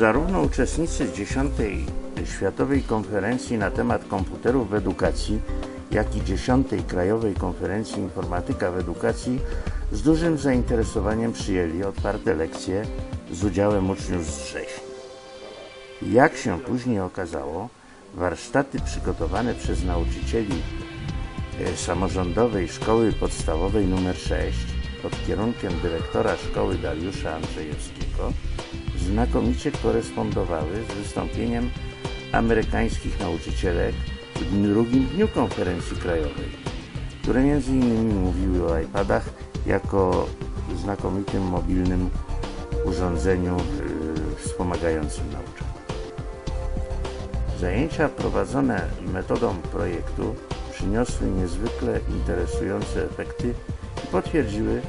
Zarówno uczestnicy 10. Światowej Konferencji na temat komputerów w edukacji, jak i 10. Krajowej Konferencji Informatyka w Edukacji z dużym zainteresowaniem przyjęli otwarte lekcje z udziałem uczniów z września. Jak się później okazało, warsztaty przygotowane przez nauczycieli e, samorządowej Szkoły Podstawowej nr 6 pod kierunkiem dyrektora szkoły Dariusza Andrzejewskiego znakomicie korespondowały z wystąpieniem amerykańskich nauczycielek w drugim dniu konferencji krajowej, które między innymi mówiły o iPadach jako znakomitym mobilnym urządzeniu yy, wspomagającym nauczanie. Zajęcia prowadzone metodą projektu przyniosły niezwykle interesujące efekty potwierdziły,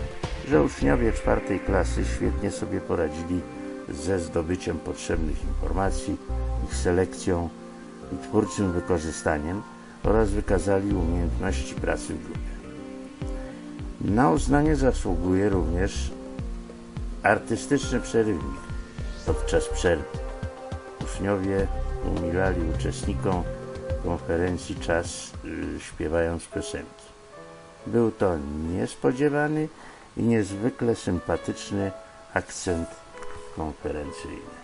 że uczniowie czwartej klasy świetnie sobie poradzili ze zdobyciem potrzebnych informacji, ich selekcją i twórczym wykorzystaniem oraz wykazali umiejętności pracy w grupie. Na uznanie zasługuje również artystyczny przerywnik podczas przerwy. Uczniowie umilali uczestnikom konferencji czas yy, śpiewając piosenki. Był to niespodziewany i niezwykle sympatyczny akcent konferencyjny.